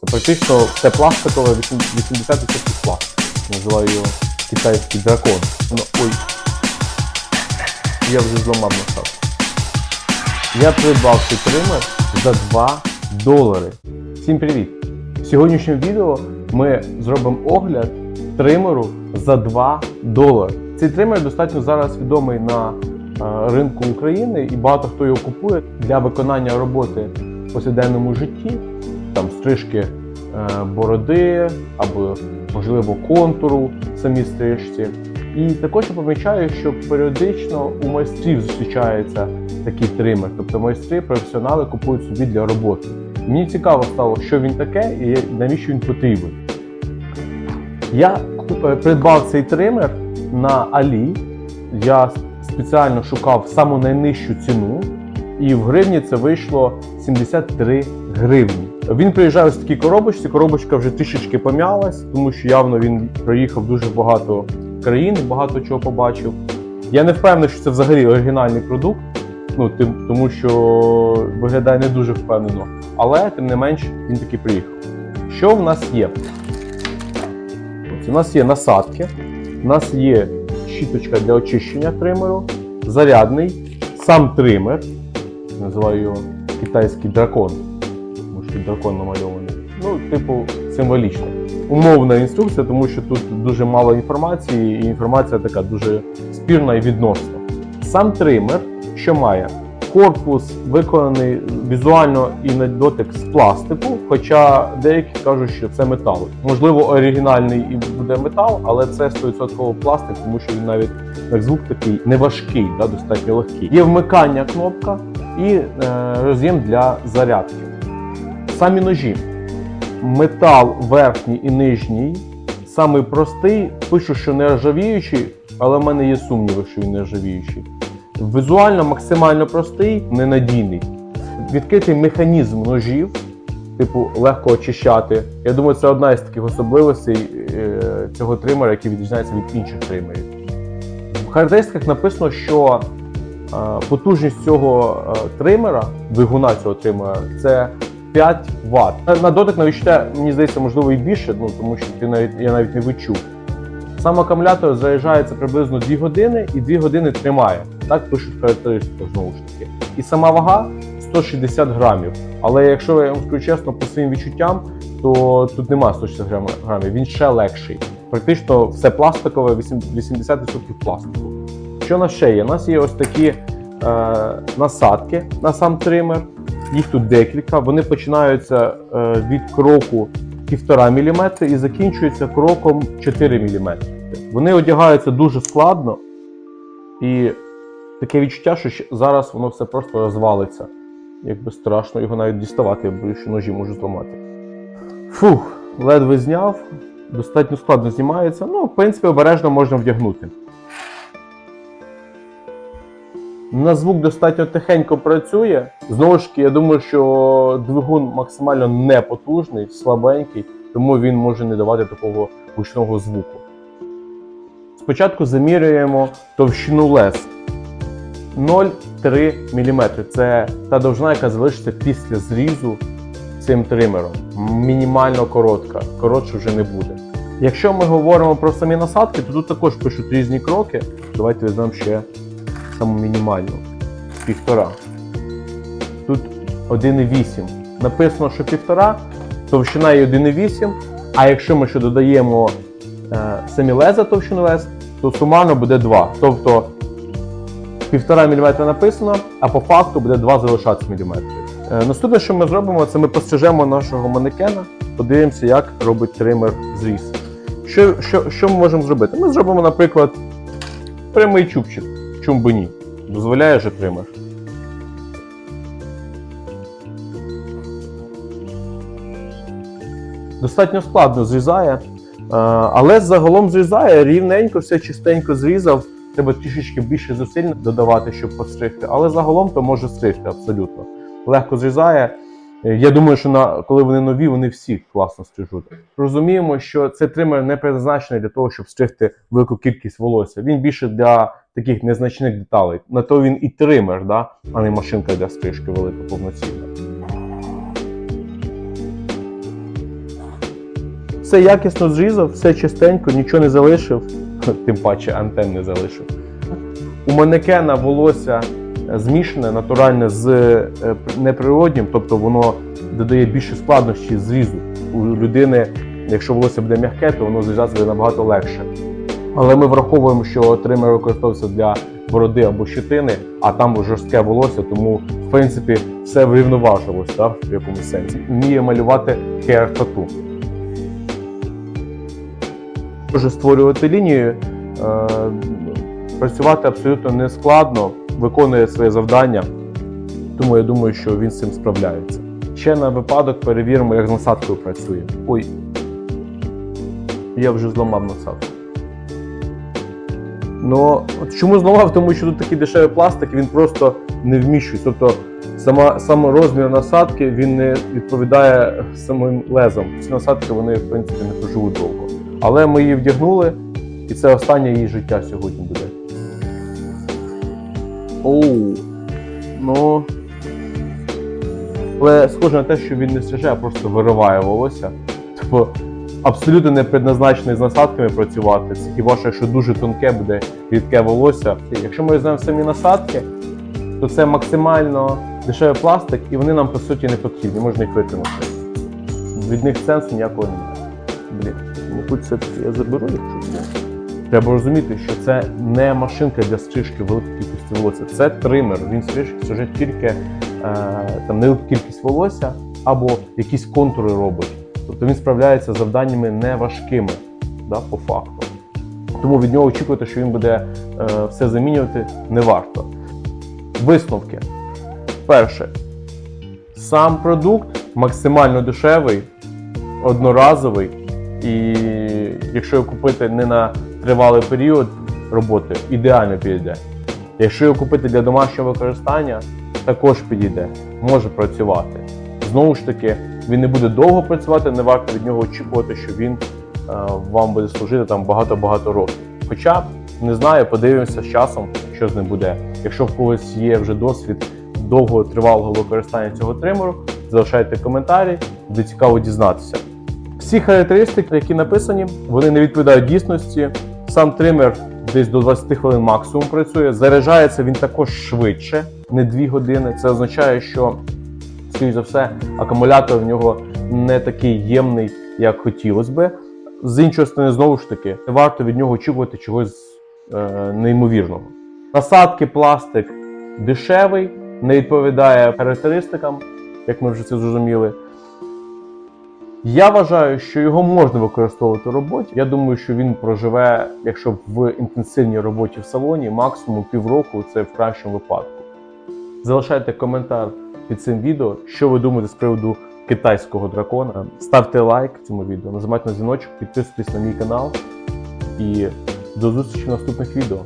Це практично все пластикове, 80% пластик. Називаю його китайський дракон. Ну, ой. Я вже зламав насадку. Я придбав цей тример за 2 долари. Всім привіт! В сьогоднішньому відео ми зробимо огляд тримеру за 2 долари. Цей тример достатньо зараз відомий на е, ринку України і багато хто його купує для виконання роботи в повсякденному житті, там стрижки е, бороди або можливо контуру в самій стрижці. І також я помічаю, що періодично у майстрів зустрічається такий тример. Тобто майстри, професіонали купують собі для роботи. Мені цікаво стало, що він таке і навіщо він потрібен. Я е, придбав цей тример на Алі. Я спеціально шукав саму найнижчу ціну, і в гривні це вийшло 73 гривні. Він приїжджає в такій коробочці. Коробочка вже трішечки пом'ялась, тому що явно він проїхав дуже багато країн, багато чого побачив. Я не впевнений, що це взагалі оригінальний продукт, ну тим, тому що виглядає не дуже впевнено. Але тим не менш він таки приїхав. Що в нас є? Ось, у нас є насадки, у нас є щіточка для очищення тримеру, зарядний, сам тример, називаю його китайський дракон. Що дракон намальований. Ну, типу, символічно. Умовна інструкція, тому що тут дуже мало інформації, і інформація така дуже спірна і відносна. Сам тример, що має? Корпус виконаний візуально і на дотик з пластику, хоча деякі кажуть, що це метал. Можливо, оригінальний і буде метал, але це 100% пластик, тому що він навіть як звук такий неважкий, да, достатньо легкий. Є вмикання кнопка і е, роз'єм для зарядки. Самі ножі. Метал верхній і нижній. Самий простий, пишу, що не ржавіючий, але в мене є сумніви, що він не ржавіючий. Візуально максимально простий, ненадійний. Відкритий механізм ножів, типу, легко очищати. Я думаю, це одна із таких особливостей е, цього тримера, який відрізняється від інших тримерів. В характеристиках написано, що е, потужність цього е, тримера, двигуна цього тримера, це 5 Вт. На- дотик на мені здається, можливо і більше, ну тому що ти навіть я навіть не відчув. Сам акумулятор заряджається приблизно 2 години і 2 години тримає. Так пишуть в характеристиках знову ж таки. І сама вага 160 грамів. Але якщо я вам скажу чесно, по своїм відчуттям, то тут нема 160 грамів, він ще легший. Практично все пластикове, 80% пластику. Що у нас ще є? У нас є ось такі е, насадки на сам тример. Їх тут декілька. Вони починаються е, від кроку 1,5 мм і закінчуються кроком 4 мм. Вони одягаються дуже складно, і таке відчуття, що зараз воно все просто розвалиться. Якби страшно його навіть діставати, я боюсь, що ножі можу зламати. Фух, ледве зняв, достатньо складно знімається. Ну, в принципі, обережно можна вдягнути. На звук достатньо тихенько працює. Знову ж таки, я думаю, що двигун максимально непотужний, слабенький, тому він може не давати такого гучного звуку. Спочатку замірюємо товщину лез 0,3 мм. Це та довжина, яка залишиться після зрізу цим тримером. Мінімально коротка, коротше вже не буде. Якщо ми говоримо про самі насадки, то тут також пишуть різні кроки. Давайте візьмемо ще саму мінімальну півтора. Тут 1,8. Написано, що півтора, товщина є 1,8. А якщо ми ще додаємо е, самі леза товщину лез, то сумарно буде 2. Тобто 1,5 мм написано, а по факту буде 2 залишатися мм. Е, наступне, що ми зробимо, це ми пострижемо нашого манекена, подивимося, як робить тример зріз. Що, що, що ми можемо зробити? Ми зробимо, наприклад, прямий чубчик. Чому би ні? Дозволяє же тример. Достатньо складно зрізає, е, але загалом зрізає рівненько, все чистенько зрізав. Треба трішечки більше зусиль додавати, щоб постригти, але загалом то може стригти абсолютно. Легко зрізає. Е, Я думаю, що на коли вони нові, вони всі класно стрижуть. Розуміємо, що цей тример не призначений для того, щоб стригти велику кількість волосся. Він більше для таких незначних деталей. На то він і тример, да? а не машинка для стрижки велика повноцінна. Все якісно зрізав, все чистенько, нічого не залишив, тим паче антен не залишив. У манекена волосся е, змішане, натуральне з е, неприроднім, тобто воно додає більше складнощі зрізу. У людини, якщо волосся буде м'яке, то воно зрізати буде набагато легше. Але ми враховуємо, що тример використовується для бороди або щетини, а там жорстке волосся, тому в принципі все врівноважилось так, в якомусь сенсі. Вміє малювати tattoo. Може створювати лінію, е, працювати абсолютно не складно, виконує своє завдання, тому я думаю, що він з цим справляється. Ще на випадок перевіримо, як з насадкою працює. Ой, я вже зламав насадку. Ну, от чому зламав? Тому що тут такий дешевий пластик, він просто не вміщується. Тобто сама, сам розмір насадки він не відповідає самим лезам. Ці насадки вони в принципі не проживуть довго. Але ми її вдягнули, і це останнє її життя сьогодні буде. Оу. Ну. Але схоже на те, що він не стриже, а просто вириває волосся. Тобто абсолютно не предназначений з насадками працювати. Це хіба що якщо дуже тонке буде рідке волосся. Якщо ми візьмемо самі насадки, то це максимально дешевий пластик, і вони нам по суті не потрібні, можна їх викинути. Від них сенсу ніякого немає. Блін, мабуть, все-таки я заберу, якщо це. Треба розуміти, що це не машинка для стрижки великої кількості волосся, це тример. Він стрижить стрижить тільки е, там невелику кількість волосся або якісь контури робить. Тобто він справляється з завданнями не важкими, да, по факту. Тому від нього очікувати, що він буде е, все замінювати, не варто. Висновки. Перше, сам продукт максимально дешевий, одноразовий, і якщо його купити не на тривалий період роботи, ідеально підійде. Якщо його купити для домашнього використання, також підійде, може працювати. Знову ж таки, він не буде довго працювати, не варто від нього очікувати, що він е, вам буде служити там багато-багато років. Хоча не знаю, подивимося з часом, що з ним буде. Якщо в когось є вже досвід довго тривалого використання цього тримеру, залишайте коментарі, буде цікаво дізнатися. Всі характеристики, які написані, вони не відповідають дійсності. Сам тример десь до 20 хвилин максимум працює. Заряджається він також швидше, не 2 години. Це означає, що, скоріш за все, акумулятор в нього не такий ємний, як хотілося би. З іншої сторони, знову ж таки, варто від нього очікувати чогось е, неймовірного. Насадки пластик дешевий, не відповідає характеристикам, як ми вже це зрозуміли. Я вважаю, що його можна використовувати в роботі. Я думаю, що він проживе, якщо в інтенсивній роботі в салоні, максимум півроку, це в кращому випадку. Залишайте коментар під цим відео, що ви думаєте з приводу китайського дракона. Ставте лайк цьому відео, нажимайте на дзвіночок, підписуйтесь на мій канал і до зустрічі в наступних відео.